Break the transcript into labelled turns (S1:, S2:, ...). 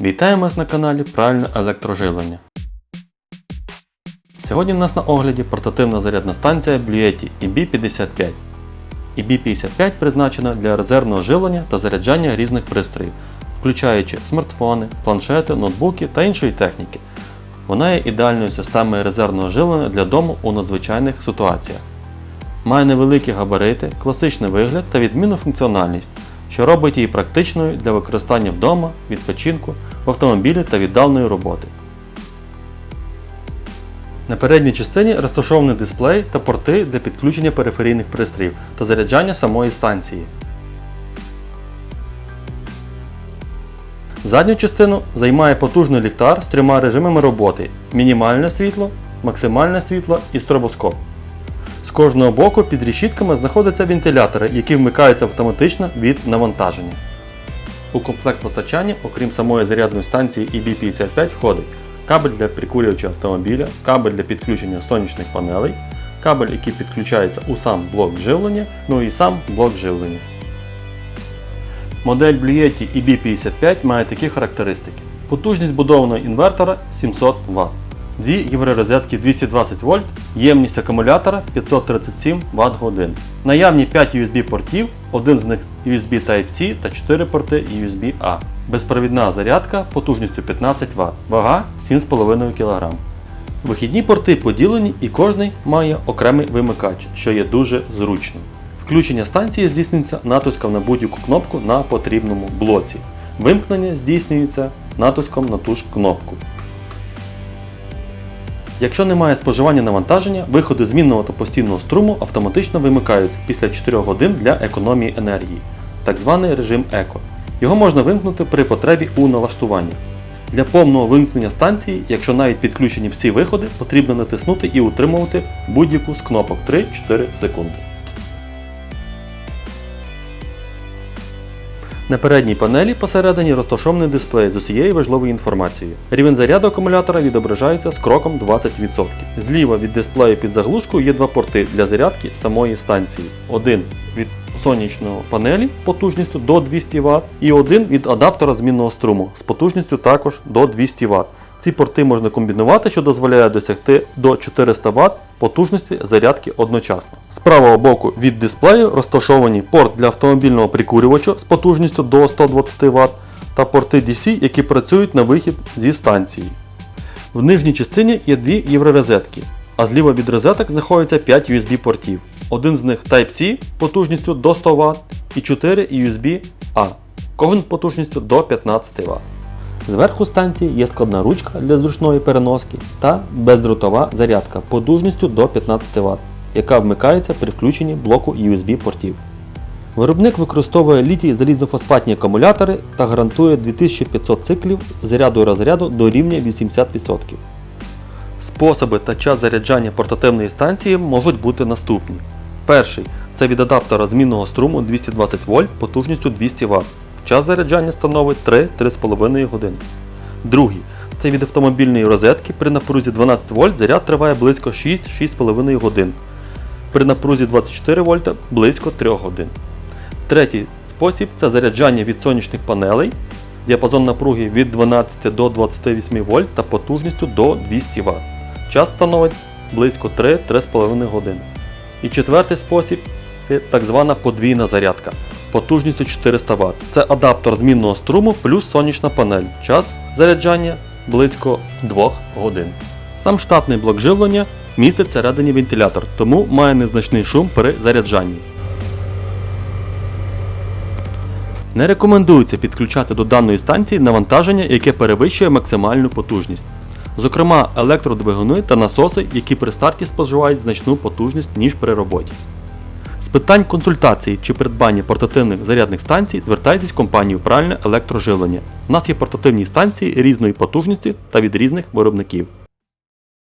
S1: Вітаємо вас на каналі Правильне електроживлення. Сьогодні в нас на огляді портативна зарядна станція Bluetti EB55. EB55 призначена для резервного живлення та заряджання різних пристроїв, включаючи смартфони, планшети, ноутбуки та іншої техніки. Вона є ідеальною системою резервного живлення для дому у надзвичайних ситуаціях. Має невеликі габарити, класичний вигляд та відмінну функціональність, що робить її практичною для використання вдома, відпочинку, в автомобілі та віддаленої роботи. На передній частині розташований дисплей та порти для підключення периферійних пристроїв та заряджання самої станції. Задню частину займає потужний ліхтар з трьома режимами роботи: мінімальне світло, максимальне світло і стробоскоп. Кожного боку під решітками знаходяться вентилятори, які вмикаються автоматично від навантаження. У комплект постачання, окрім самої зарядної станції EB55, входить кабель для прикурювача автомобіля, кабель для підключення сонячних панелей, кабель, який підключається у сам блок живлення, ну і сам блок живлення. Модель Bluetti EB55 має такі характеристики. Потужність будованого інвертора 700 Вт. Дві євророзетки 220 вольт, ємність акумулятора 537 Вт годин. Наявні 5 USB портів, один з них USB Type-C та 4 порти USB-A. Безпровідна зарядка потужністю 15 Вт, вага 7,5 кг. Вихідні порти поділені і кожний має окремий вимикач, що є дуже зручно. Включення станції здійснюється натиском на будь-яку кнопку на потрібному блоці. Вимкнення здійснюється натиском на ту ж кнопку. Якщо немає споживання навантаження, виходи змінного та постійного струму автоматично вимикаються після 4 годин для економії енергії, так званий режим еко. Його можна вимкнути при потребі у налаштуванні. Для повного вимкнення станції, якщо навіть підключені всі виходи, потрібно натиснути і утримувати будь-яку з кнопок 3-4 секунди. На передній панелі посередині розташований дисплей з усією важливою інформацією. Рівень заряду акумулятора відображається з кроком 20%. Зліва від дисплею під заглушкою є два порти для зарядки самої станції. Один від сонячної панелі потужністю до 200 Вт і один від адаптера змінного струму з потужністю також до 200 Вт. Ці порти можна комбінувати, що дозволяє досягти до 400 Вт потужності зарядки одночасно. З правого боку від дисплею розташовані порт для автомобільного прикурювача з потужністю до 120 Вт та порти DC, які працюють на вихід зі станції. В нижній частині є дві євророзетки, а зліва від розеток знаходиться 5 USB портів. Один з них Type-C потужністю до 100 Вт і 4 USB-A, кожен потужністю до 15 Вт. Зверху станції є складна ручка для зручної переноски та бездротова зарядка потужністю до 15 Вт, яка вмикається при включенні блоку USB портів. Виробник використовує літій залізофосфатні акумулятори та гарантує 2500 циклів заряду розряду до рівня 80%. Способи та час заряджання портативної станції можуть бути наступні. Перший це від адаптера змінного струму 220 вольт потужністю 200 Вт. Час заряджання становить 3-3,5 години. Другий це від автомобільної розетки при напрузі 12 вольт заряд триває близько 6-6,5 годин. При напрузі 24 вольта близько 3 годин. Третій спосіб це заряджання від сонячних панелей. Діапазон напруги від 12 до 28 вольт та потужністю до 200 Вт. Час становить близько 3-3,5 години. І четвертий спосіб це так звана подвійна зарядка потужністю 400 Вт. Це адаптер змінного струму плюс сонячна панель. Час заряджання близько 2 годин. Сам штатний блок живлення містить всередині вентилятор, тому має незначний шум при заряджанні. Не рекомендується підключати до даної станції навантаження, яке перевищує максимальну потужність. Зокрема, електродвигуни та насоси, які при старті споживають значну потужність, ніж при роботі. Питань консультації чи придбання портативних зарядних станцій звертайтесь в компанію Правильне електроживлення. У нас є портативні станції різної потужності та від різних виробників.